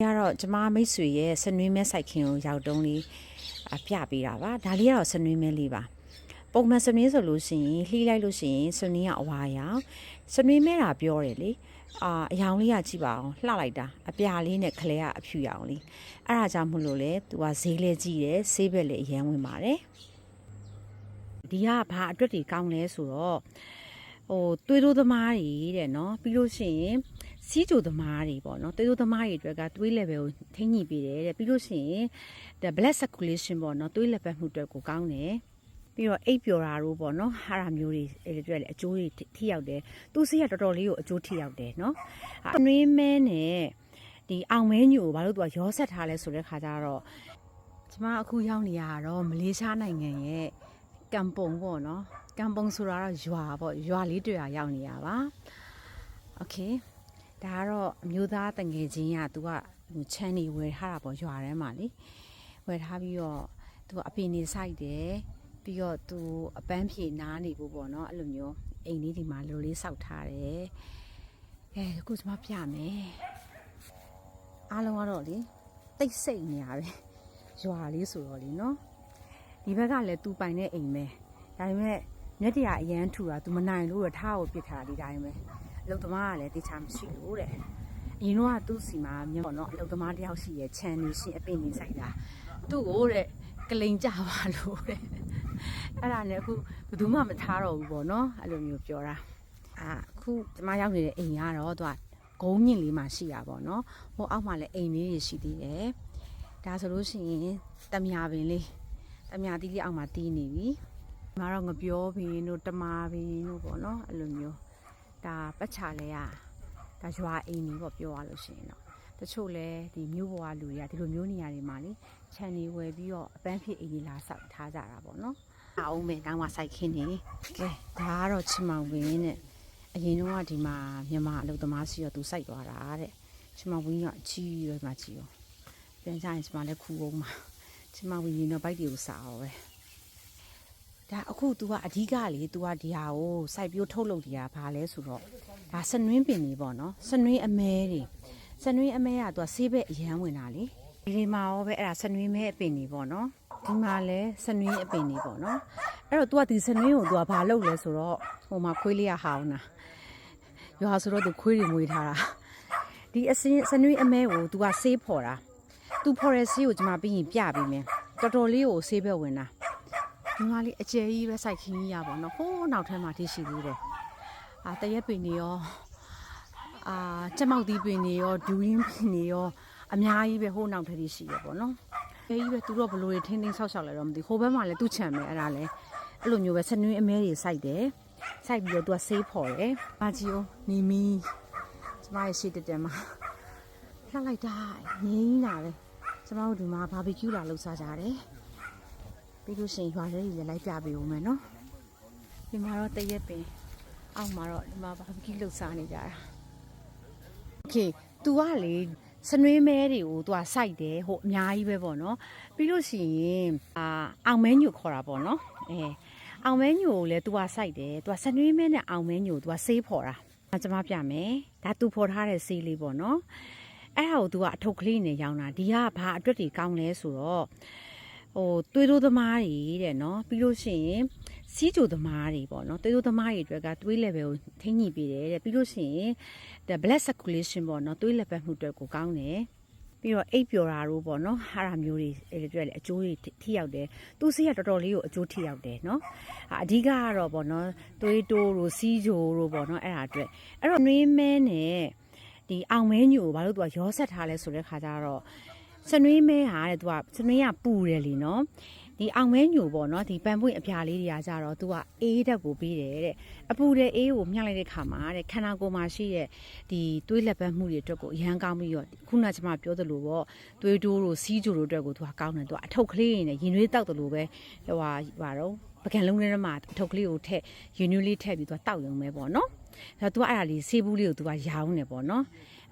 ဒီကတော့ကျမမိတ်ဆွေရဲ့စနွေးမဲစိုက်ခင်ကိုရောက်တုံးလေးအပြပေးတာပါဒါလေးကတော့စနွေးမဲလေးပါပုံမှန်စနွေးဆိုလို့ရှိရင်လှီးလိုက်လို့ရှိရင်စနွေးကအဝါရောင်စနွေးမဲတာပြောတယ်လေအာအယောင်လေးကကြည့်ပါအောင်လှလိုက်တာအပြာလေးနဲ့ခလဲကအဖြူရောင်လေးအဲ့ဒါကြောင့်မို့လို့လေသူကဈေးလဲကြည့်တယ်ဆေးဘက်လည်းအရန်ဝင်ပါတယ်ဒီကဘာအတွက်တွေကောင်းလဲဆိုတော့ဟိုသွေးတိုးသမားတွေတဲ့နော်ပြီးလို့ရှိရင် စီးကြိုသမားတွေပေါ့နော်သွေးတိုးသမားတွေအတွက်ကသွေး level ကိုထိန်းညှိပေးတယ်တဲ့ပြီးလို့ရှိရင် the blood circulation ပေါ့နော်သွေးလက်ပတ်မှုအတွက်ကိုကောင်းတယ်ပြီးတော့အိပ်ပျော်တာတို့ပေါ့နော်ဟာရမျိုးတွေအဲ့ဒီအတွက်လည်းအကျိုးတွေထိရောက်တယ်သူစီးကတော်တော်လေးကိုအကျိုးထိရောက်တယ်နော်အနွေးမဲနဲ့ဒီအောင်မဲညိုကိုဘာလို့သူကရောဆက်ထားလဲဆိုတဲ့ခါကျတော့ကျမအခုရောက်နေရတော့မလေးရှားနိုင်ငံရဲ့ကမ်ပုံပေါ့နော်ကမ်ပုံဆိုတာတော့ရွာပေါ့ရွာလေးတွေ့ရရောက်နေရပါโอเค ဒါကတော့အမျိုးသားတငယ်ချင်းကသူကဟိုချမ်းနေဝယ်ထားတာပေါ့ရွာထဲမှာလေဝယ်ထားပြီးတော့သူကအပင်နေစိုက်တယ်ပြီးတော့သူအပန်းဖြေနားနေဖို့ပေါ့နော်အဲ့လိုမျိုးအိမ်လေးဒီမှာလိုလေးစောက်ထားတယ်အဲခုစမပြမယ်အားလုံးကတော့လေတိတ်ဆိတ်နေရပဲရွာလေးဆိုတော့လေနော်ဒီဘက်ကလည်းသူပိုင်တဲ့အိမ်ပဲဒါပေမဲ့မျက်တရာအရန်ထူတာသူမနိုင်လို့ရထားကိုပစ်ထားတာဒီတိုင်းပဲ အလုတ်သမားကလည်းတေချာမရှိလို့တဲ့အရင်တော့ကသူ့စီမှာမြေပေါ့နော်အလုတ်သမားတယောက်ရှိရဲ့ခြံနေရှင်အပင်နေဆိုင်တာသူ့ကိုတဲ့ကလိန်ကြပါလို့တဲ့အဲ့ဒါနဲ့အခုဘယ်သူမှမထားတော့ဘူးပေါ့နော်အဲ့လိုမျိုးပြောတာအာအခုကျမရောက်နေတဲ့အိမ်ကတော့သူကဂုံးမြင့်လေးမှရှိတာပေါ့နော်ဟိုအောက်မှာလည်းအိမ်လေးတွေရှိသေးတယ်ဒါဆိုလို့ရှိရင်တမယာပင်လေးတမယာတီးလေးအောက်မှာတီးနေပြီဒီမှာတော့ငပြောပင်တို့တမာပင်တို့ပေါ့နော်အဲ့လိုမျိုး ဒါပတ်ချလဲရဒါရွာအိမ်ကြီးပေါ့ပြောရလို့ရှိရင်တော့တချို့လဲဒီမြို့ပေါ်ကလူတွေကဒီလိုမျိုးနေရာတွေမှာလေခြံနေဝယ်ပြီးတော့အပန်းဖြစ်အိမ်ကြီးလာဆောက်ထားကြတာပေါ့နော်အောင်မယ်တောင်းမှစိုက်ခင်းနေကဲဒါကတော့ချင်မောင်ဝင်းနဲ့အရင်တော့ကဒီမှာမြန်မာအလုပ်သမားစီရောသူစိုက်သွားတာတဲ့ချင်မောင်ဝင်းကအကြီးရွယ်မှာကြီးရောပြန်ကြရင်ချင်မောင်လည်းခူအောင်မှာချင်မောင်ဝင်းရင်တော့ဘိုက်တွေကိုစားအောင်ပဲ ဒါအခု तू ကအဓိကလေ तू ကဒီဟာကိုစိုက်ပျိုးထုတ်လုပ်နေတာဘာလဲဆိုတော့ဒါစနွင်းပင်တွေပေါ့နော်စနွင်းအမဲတွေစနွင်းအမဲက तू ကဆေးဘက်အရန်ဝင်တာလေဒီဒီမှာရောပဲအဲ့ဒါစနွင်းမဲအပင်တွေပေါ့နော်ဒီမှာလဲစနွင်းအပင်တွေပေါ့နော်အဲ့တော့ तू ကဒီစနွင်းကို तू ကဘာလုပ်လဲဆိုတော့ဟိုမှာခွေးလေးရဟောင်းတာရွာဆိုတော့ तू ခွေးတွေမွေးထားတာဒီအစင်းစနွင်းအမဲကို तू ကဆေးဖော်တာ तू ဖော်တဲ့ဆေးကိုကျွန်မပြီးရင်ပြပေးမယ်တော်တော်လေးကိုဆေးဘက်ဝင်တာ ဒီမလေးအကျယ်ကြီးပဲစိုက်ခင်းကြီးရပါတော့ဟိုးနောက်ထဲမှာထိရှိသေးတယ်အာတရက်ပင်တွေရောအာကြက်မောက်သီးပင်တွေရောဒူရင်းပင်တွေရောအများကြီးပဲဟိုးနောက်ထဲထိရှိရပေါ့နော်အဲကြီးပဲသူတို့ကဘလို့တွေထင်းထင်းဆောက်ဆောက်လဲတော့မသိဟိုဘက်မှာလည်းသူ့ချံပဲအဲ့ဒါလဲအဲ့လိုမျိုးပဲစနွင်းအမဲတွေစိုက်တယ်စိုက်ပြီးတော့သူကဆေးဖော်တယ်အာကြီးကိုနီမီကျမရဲ့ရှိတက်တယ်မှာလှလိုက်တာငင်းနေတာပဲကျမတို့ဒီမှာဘာဘီကျူလာလုပ်စားကြတယ် ပြီးလို့ရှိရင်ရွာထဲကြီးလည်းလိုက်ပြပေးဦးမယ်နော်ဒီမှာတော့တရက်ပင်အောက်မှာတော့ဒီမှာဘာဘကီလှုပ်ရှားနေကြတာโอเค तू ကလေစနွေးမဲတွေကိုသူကစိုက်တယ်ဟိုအများကြီးပဲပေါ့နော်ပြီးလို့ရှိရင်အာအောင်မဲညိုခေါ်တာပေါ့နော်အဲအောင်မဲညိုကိုလည်းသူကစိုက်တယ်သူကစနွေးမဲနဲ့အောင်မဲညိုကိုသူကဆေးဖော်တာအကျွန်မပြမယ်ဒါသူဖော်ထားတဲ့ဆေးလေးပေါ့နော်အဲ့ဒါကိုသူကအထုပ်ကလေးနဲ့ရောင်းတာဒီကဘာအတွက်တွေကောင်းလဲဆိုတော့ ဟိုသွေးတိုးသမားတွေတဲ့နော်ပြီးလို့ရှိရင်စီးကြိုသမားတွေပေါ့နော်သွေးတိုးသမားတွေအတွက်ကသွေး level ကိုထိန်းညှိပေးတယ်တဲ့ပြီးလို့ရှိရင် the blood circulation ပေါ့နော်သွေးလက်ပတ်မှုအတွက်ကိုကောင်းတယ်ပြီးတော့အိပ်ပျော်တာတို့ပေါ့နော်ဟာရမျိုးတွေအဲ့ဒီအတွက်လည်းအကျိုးတွေထိရောက်တယ်သူစီကတော်တော်လေးကိုအကျိုးထိရောက်တယ်နော်အဓိကကတော့ပေါ့နော်သွေးတိုးတို့စီးကြိုတို့ပေါ့နော်အဲ့ဒါအတွက်အဲ့တော့နှွေးမဲနဲ့ဒီအောင်မဲညိုကိုဘာလို့သူကရောဆက်ထားလဲဆိုတဲ့ခါကျတော့ စနွေးမဲဟာတဲ့သူကစနွေးကပူတယ်လीနော်ဒီအောင်မဲညိုပေါ့နော်ဒီပန်ပွင့်အပြာလေးတွေကကြတော့သူကအေးဓာတ်ကိုပေးတယ်တဲ့အပူတဲ့အေးကိုမျှလိုက်တဲ့ခါမှာတဲ့ခန္ဓာကိုယ်မှာရှိတဲ့ဒီသွေးလက်ပတ်မှုတွေအတွက်ကိုအရန်ကောင်းပြီးတော့ခုနကကျွန်မပြောသလိုပေါ့သွေးတိုးတို့စီးကြိုတို့အတွက်ကိုသူကကောင်းတယ်သူကအထုပ်ကလေးနဲ့ရင်သွေးတောက်တယ်လို့ပဲဟိုဟာဟာတော့ပကံလုံးထဲမှာအထုပ်ကလေးကိုထည့်ရင်သွေးလေးထည့်ပြီးသူကတောက်ရုံပဲပေါ့နော် ဒါသူကအဲ့ဒါလေးဆေးဘူးလေးကိုသူကရောင်းတယ်ပေါ့နော်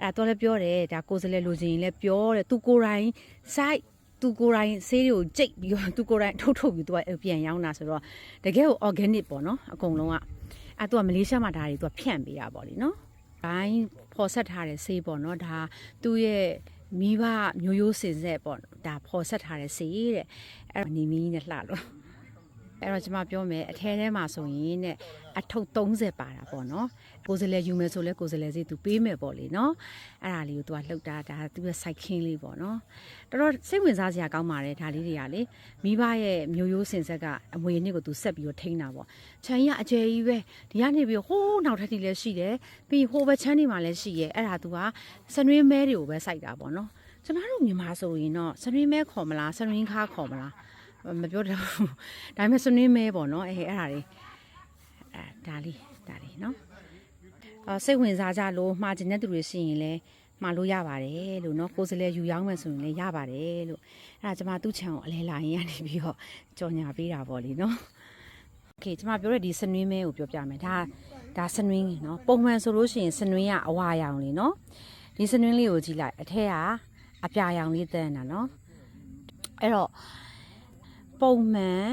အဲ့ဒါတော့လည်းပြောတယ်ဒါကိုယ်စလဲလိုချင်ရင်လည်းပြောတယ်သူကိုယ်တိုင် site သူကိုယ်တိုင်ဆေးတွေကိုကြိတ်ပြီးတော့သူကိုယ်တိုင်ထုတ်ထုတ်ပြီးသူကပြန်ရောင်းတာဆိုတော့တကယ်ကို organic ပေါ့နော်အကုန်လုံးကအဲ့သူကမလေးရှားမှာဒါတွေသူကဖြန့်ပေးတာပေါ့လीနော်ဘိုင်းဖော်ဆက်ထားတဲ့ဆေးပေါ့နော်ဒါသူ့ရဲ့မိဘမျိုးရိုးစင်ဆက်ပေါ့ဒါဖော်ဆက်ထားတဲ့စီတဲ့အဲ့တော့နေမီးနဲ့လှလို့ အဲ့တော့ကျွန်မပြောမယ်အထဲထဲမှာဆိုရင်တဲ့အထုပ်30ပါတာပေါ့နော်ကိုယ်စလဲယူမယ်ဆိုလဲကိုယ်စလဲစီသူပေးမယ်ပေါ့လေနော်အဲ့ဒါလေးကိုသူကလှုပ်တာဒါသူရဲ့စိုက်ခင်းလေးပေါ့နော်တော်တော်စိတ်ဝင်စားစရာကောင်းပါတယ်ဒါလေးတွေကလေမိဘရဲ့မျိုးရိုးစင်ဆက်ကအမွေနှစ်ကိုသူဆက်ပြီးတော့ထိန်းတာပေါ့ခြံကြီးကအကျယ်ကြီးပဲဒီကနေပြီးဟိုးနောက်ထပ်ထိလည်းရှိတယ်ပြီးဟိုဘက်ချမ်းနေမှာလည်းရှိရဲအဲ့ဒါသူကစနွေးမဲတွေကိုပဲစိုက်တာပေါ့နော်ကျမတို့မြန်မာဆိုရင်တော့စနွေးမဲခေါ်မလားစနွေးခါခေါ်မလား မပြောတတ်ဘူးဒါပေမဲ့စနွေးမဲပေါ့နော်အဲအဲ့ဒါလေးအဲဒါလေးဒါလေးနော်အော်စိတ်ဝင်စားကြလို့မှာကျင်တဲ့သူတွေရှိရင်လည်းမှာလို့ရပါတယ်လို့နော်ကိုယ်စလဲယူရောင်းမယ်ဆိုရင်လည်းရပါတယ်လို့အဲ့ဒါကျမသူ့ချံကိုအလဲလာရင်ရနေပြီးတော့ကြော်ညာပေးတာပေါ့လေနော်โอเคကျမပြောတဲ့ဒီစနွေးမဲကိုပြောပြမယ်ဒါဒါစနွေးငင်နော်ပုံမှန်ဆိုလို့ရှိရင်စနွေးကအဝါရောင်လေနော်ဒီစနွေးလေးကိုကြည့်လိုက်အထက်က အပြာရောင်လေးတန်းတာเนาะအဲ့တော့ ပုံမှန်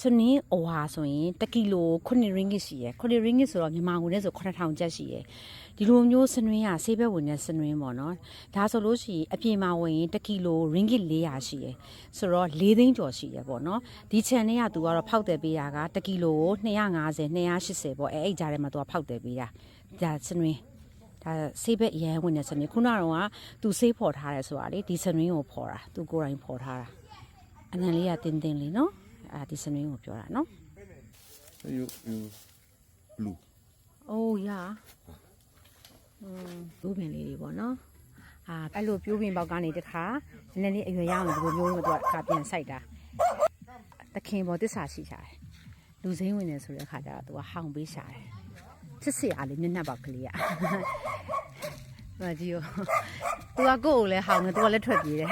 စနင်းအဝါဆိုရင်1ကီလို9 ringgit ရှိရယ်9 ringgit ဆိုတော့မြန်မာငွေနဲ့ဆို9000ကျပ်ရှိရယ်ဒီလိုမျိုးစနင်းရဆေးဘက်ဝင်တဲ့စနင်းပေါ့နော်ဒါဆိုလို့ရှိရင်အပြင်မှာဝင်ရင်1ကီလို ringgit 400ရှိရယ်ဆိုတော့4သိန်းကျော်ရှိရယ်ပေါ့နော်ဒီခြံထဲကသူကတော့ဖောက်တယ်ပေးတာက1ကီလိုကို250 280ပေါ့အဲအဲ့ကြားထဲမှာသူကဖောက်တယ်ပေးတာဒါစနင်းဒါဆေးဘက်အရန်ဝင်နေစနေခုနကတော့ကသူဆေးဖော်ထားတယ်ဆိုတာလေဒီစနွင်းကိုဖော်တာသူကိုယ်တိုင်ဖော်ထားတာ အနံလေးကတင်းတင်းလေးနော်အာဒီစနွင်းကိုပြောတာနော် You you blue. အိုးရอืมဒိုးပင်လေးတွေပေါ့နော်အာအဲ့လိုပြိုးပင်ပေါက်ကနေတခါနည်းနည်းလေးအရွယ်ရအောင်ဒီလိုမျိုးတော့အခါပြန်ဆိုင်တာတခင်ပေါ်တစ္ဆာရှိကြတယ်လူစိမ့်ဝင်နေဆိုတဲ့အခါကျတော့သူကဟောင်ပေးရှာတယ်ချစ်စီအားလေးမျက်နှာပေါက်ကလေးอ่ะ မကြီးရောသူကကိုယ့်ကိုလည်းဟောင်းတယ်သူကလည်းထွက်ပြေးတယ်